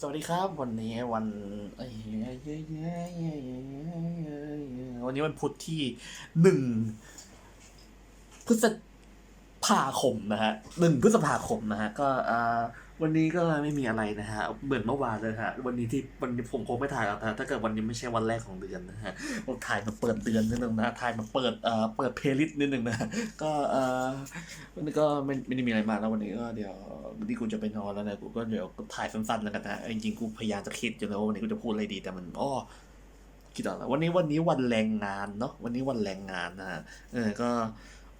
สวัสดีครับ วันนี้วันเอ้ยวันนี้วันพุธที่หนึ่งพฤษภาคมนะฮะหนึ่งพฤษภาคมนะฮะก็อ่า วันนี้ก็ไม่มีอะไรนะฮะเหมือนเมื่อวานเลยฮะวันนี้ที่วันนี้ผมคงไม่ถ่ายแล้วนะถ้าเกิดวันนี้ไม่ใช่วันแรกของเดือนนะฮะผมถ่ายมาเปิดเดือนนิดนึงนะถ่ายมาเปิดเอ่อเปิดเพลย์ลิสต์นิดนึงนะก็เอ่อวันนี้ก็ไม่ไม่ได้มีอะไรมาแล้ววันนี้ก็เดี๋ยววันนี้กูจะไปนอนแล้วนะกูก็เดี๋ยวถ่ายสั้นๆแล้วกันนะจริงๆกูพยายามจะคิดอยู่แล้วว่าวันนี้กูจะพูดอะไรดีแต่มันอ้อคิดออกแล้ววันนี้วันนี้วันแรงงานเนาะวันนี้วันแรงงานนะฮะเออก็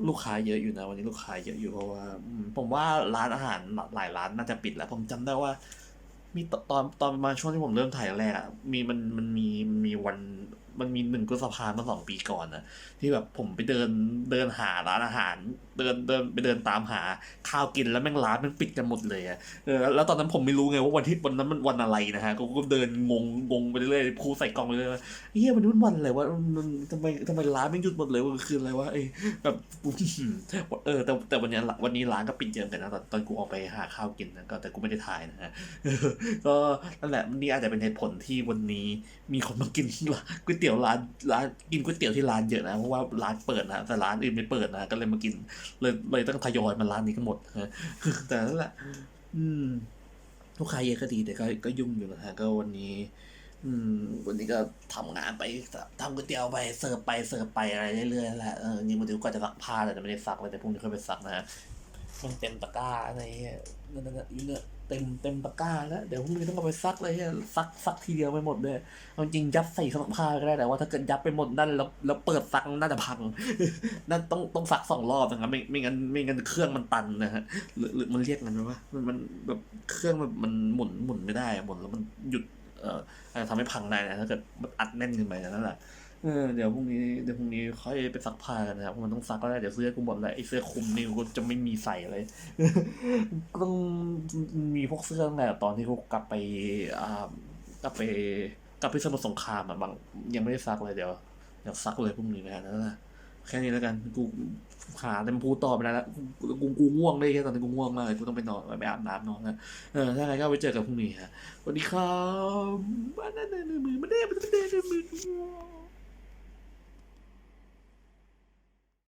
ลูกค้าเยอะอยู่นะ วันนี้ลูกค้าเยอะอยู่เพราะว่าผมว่าร้านอาหารหลายร้านน่าจะปิดแล้ว ผมจำได้ว่า มีตอนตอนมาช่วงที่ผมเริ่มถ่ายแรกอะมีมันมันมีมีวัน มันมีหนึ่งพฤษภาเมื่อสองปีก่อนนะที่แบบผมไปเดินเดินหาร้านอาหาร เดินเดินไปเดินตามหาข้าวกินแล้วแม่งร้านมันปิดกันหมดเลยอะเออแล้วตอนนั้นผมไม่รู้ไงว่าวันที่วันนั้นมันวันอะไรนะฮะก็ก็เดินงงงงไปเรื่อยๆพูดใส่กล่องไปเรื่อยๆเฮียวันนี้มันวันอะไรวะมันทำไมทำไมร้านไม่หยุดหมดเลยวะมันคืออะไรวะไอ้แบบเออแต่แต่วันนี้วันนี้ร้านก็ปิดเยอะเหมือนกันนะตอนตอนกูออกไปหาข้าวกินนะก็แต่กูไม่ได้ถ่ายนะฮะก็นั่นแหละนี่อาจจะเป็นเหตุผลที่วันนี้มีคนมากินก๋วยเตี๋ยวร้านร้านกินก๋วยเตี๋ยวที่ร้านเยอะนะเพราะว่าร้านเปิดนะแต่ร้านอื่นไม่เปิดนะก็เลยมากิน เลยเลยต้องทยอยมาร้านนี้กันหมดนะแต่นั่นแหละอืมลูกค้าเยอะก็ดีแต่ก็ก็ยุ่งอยู่นะฮะก็วันนี้ อืม วันนี้ก็ทำงานไปทำก๋วยเตี๋ยวไปเสิร์ฟไปเสิร์ฟไปอะไรเรื่อยๆแหละเออนี่มันเดี๋ยวก็จะซักผ้าแต่ไม่ได้ซักเลยแต่พรุ่งนี้ค่อยไปซักนะฮะมันเต็มตะกร้าอะไรเงี้ยนั่นนั่นนั่น เต็มเต็มตะกร้าแล้ว เดี๋ยวพรุ่งนี้ต้องเอาไปซักเลยฮียซักซักทีเดียวไปหมดเลยเอาจริงยัดใส่เครื่องซักผ้าก็ได้แต่ว่าถ้าเกิดยัดไปหมดนั่นแล้วแล้วเปิดซักน่าจะพังนั่นต้องต้องซักสองรอบนะครับไม่ไม่งั้นไม่งั้นเครื่องมันตันนะฮะหรือหรือมันเรียกกันว่ามันมันแบบเครื่องมันมันหมุนหมุนไม่ได้หมุนแล้วมันหยุดเอ่ออาจจะทำให้พังได้นะถ้าเกิดอัดแน่นเกินไปนั่นแหละ เออเดี๋ยวพรุ่งนี้เดี๋ยวพรุ่งนี้ค่อยไปซักผ้ากันนะครับเพราะมันต้องซักก็ได้เดี๋ยวเสื้อกูหมดแล้วไอ้เสื้อคลุมนี่กูจะไม่มีใส่เลยก็ต้องมีพวกเสื้อตั้งแต่ตอนที่กูกลับไปอ่ากลับไปกลับไปสมุทรสงครามอะบางยังไม่ได้ซักเลยเดี๋ยวเดี๋ยวซักเลยพรุ่งนี้นะนั่นแหละแค่นี้แล้วกันกูหาเต็มพูดต่อไปแล้วกูกูง่วงเลยแค่ตอนนี้กูง่วงมากเลยกูต้องไปนอนไปอาบน้ำนอนนะเออถ้าไงก็ไปเจอกันพรุ่งนี้ฮะสวัสดีครับ